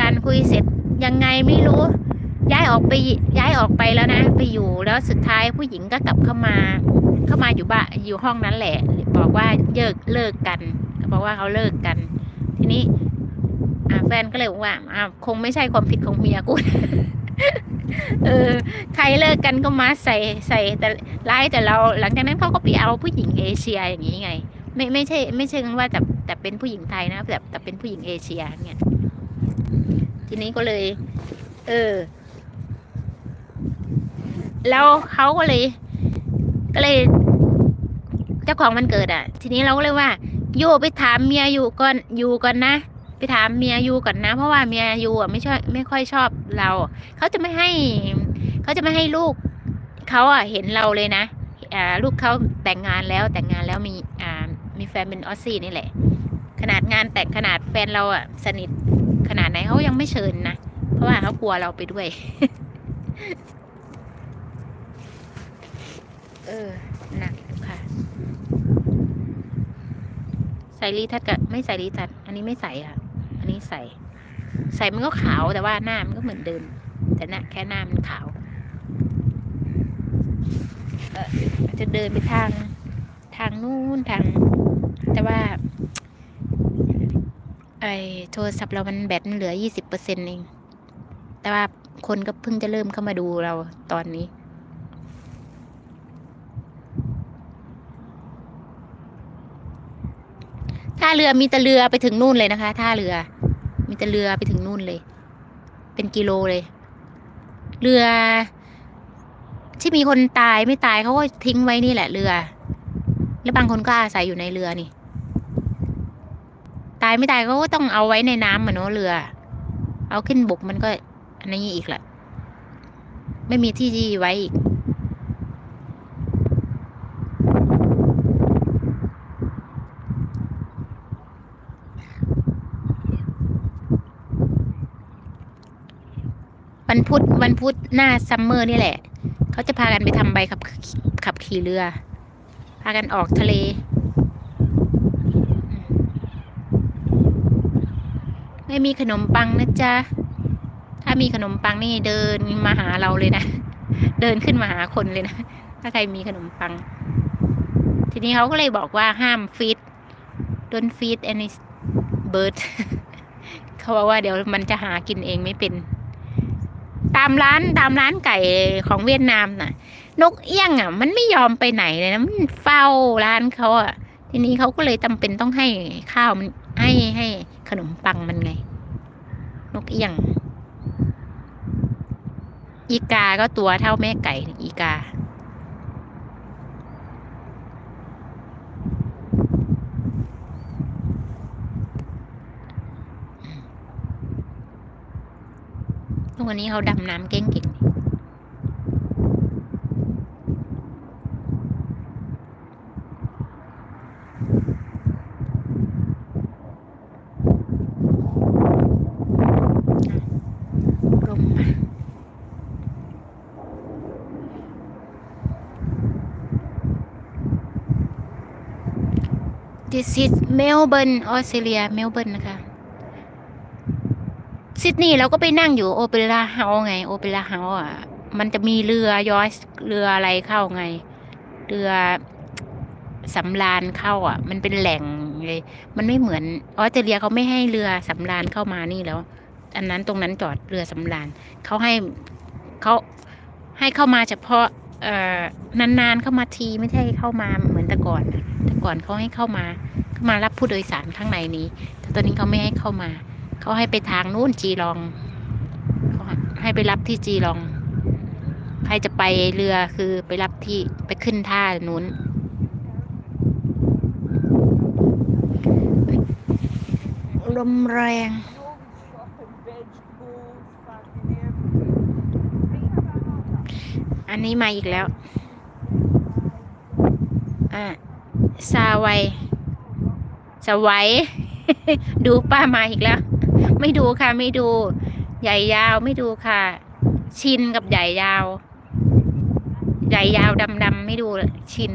กันคุยเสร็จยังไงไม่รู้ ย้ายออกไปย้ายออกไปแล้วนะ ไปอยู่แล้วสุดท้ายผู้หญิงก็กลับเข้ามา เข้ามาอยู่บ้านอยู่ห้องนั้นแหละ บอกว่าเลิกเลิกกันบอกว่าเขาเลิกกัน ทีนี้แฟนก็เลยบอกว่าอ่าคงไม่ใช่ความผิดของเมียกูเออใครเลิกกันก็มาใส่ใส่แต่ร้ายแต่เราหลังจากนั้นเขาก็ไปเอาผู้หญิงเอเชียอย่างนี้ไง ไม่ไม่ใช่ ไม่ใช่ว่าแต่แต่เป็นผู้หญิงไทยนะแต่แต่เป็นผู้หญิงเอเชียเนี่ย ทีนี้ก็เลย เออ แล้วเขาก็เลย ก็เลย เจ้าของมันเกิดอะ ทีนี้เราก็เลยว่า โยไปถามเมียอยู่ก่อนอยู่ก่อนนะไปถามเมียยูก่อนนะ เพราะว่าเมียยูอะไม่ชอบไม่ค่อยชอบเรา เขาจะไม่ให้เขาจะไม่ให้ลูกเขาอะเห็นเราเลยนะอ่าลูกเขาแต่งงานแล้วแต่งงานแล้วมีอ่ามีแฟนเป็นออสซี่นี่แหละ ขนาดงานแต่งขนาดแฟนเราอะสนิท ขนาดไหนเขายังไม่เชิญนะ เพราะว่าเขากลัวเราไปด้วย เออ หนักค่ะ ใส่รีทัดกับไม่ใส่รีทัด อันนี้ไม่ใส่ค่ะ อันนี้ใส่ ใส่มันก็ขาวแต่ว่าหน้ามันก็เหมือนเดิม แต่หน้าแค่หน้ามันขาวเอออาจจะเดินไปทางทางนู้นทาง แต่ว่า ไอโทรศัพท์เรามันแบตมันเหลือยี่สิบเปอร์เซ็นต์เอง แต่ว่าคนก็เพิ่งจะเริ่มเข้ามาดูเราตอนนี้ ท่าเรือมีแต่เรือไปถึงนู่นเลยนะคะ ท่าเรือ มีแต่เรือไปถึงนู่นเลย เป็นกิโลเลย เรือ ที่มีคนตายไม่ตายเขาก็ทิ้งไว้นี่แหละเรือ แล้วบางคนก็อาศัยอยู่ในเรือนี่ ตายไม่ตายเขาก็ต้องเอาไว้ในน้ำเหมือนเนาะเรือ เอาขึ้นบกมันก็อันนี้อีกแหละ ไม่มีที่ไว้อีกวันพุธวันพุธหน้าซัมเมอร์นี่แหละ เขาจะพากันไปทำใบขับขับขี่เรือ พากันออกทะเล ไม่มีขนมปังนะจ๊ะ ถ้ามีขนมปังนี่เดินมาหาเราเลยนะ เดินขึ้นมาหาคนเลยนะ ถ้าใครมีขนมปัง ทีนี้เขาก็เลยบอกว่าห้ามฟีด don't feed any bird เขาบอกว่าเดี๋ยวมันจะหากินเองไม่เป็น ตามร้านตามร้านไก่ของเวียดนามน่ะ นกเอี้ยงอะ มันไม่ยอมไปไหนเลยนะ มันเฝ้าร้านเขาอะ ทีนี้เขาก็เลยจำเป็นต้องให้ข้าวมันให้ให้ขนมปังมันไง นกเอี้ยง อีกาก็ตัวเท่าแม่ไก่อีกา ทุกวันนี้เขาดำน้ำเก่งๆ ลมมา This is Melbourne ออสเตรเลียเมลเบิร์นนะคะซิดนีย์เราก็ไปนั่งอยู่โอเปร่าเฮาไง โอเปร่าเฮาอะ มันจะมีเรือยอชเรืออะไรเข้าไง เรือสำราญเข้าอะ มันเป็นแหล่งเลย มันไม่เหมือนออสเตรเลียเขาไม่ให้เรือสำราญเข้ามานี่แล้ว อันนั้นตรงนั้นจอดเรือสำราญเขาให้เขาให้เข้ามาเฉพาะ เอ่อนานๆเข้ามาทีไม่ใช่เข้ามาเหมือนแต่ก่อนนะ ก่อนเขาให้เข้ามาเข้ามารับผู้โดยสารข้างในนี้ แต่ตอนนี้เขาไม่ให้เข้ามา เขาให้ไปทางนู้นจีรองเขาให้ไปรับที่จีรอง ใครจะไปเรือคือไปรับที่ไปขึ้นท่านู้นลมแรงอันนี้มาอีกแล้ว อ่า ซาไวสวัย ดูป้ามาอีกแล้ว ไม่ดูค่ะ ไม่ดู ใหญ่ยาวไม่ดูค่ะ ชินกับใหญ่ยาว ใหญ่ยาวดำดำไม่ดูชิน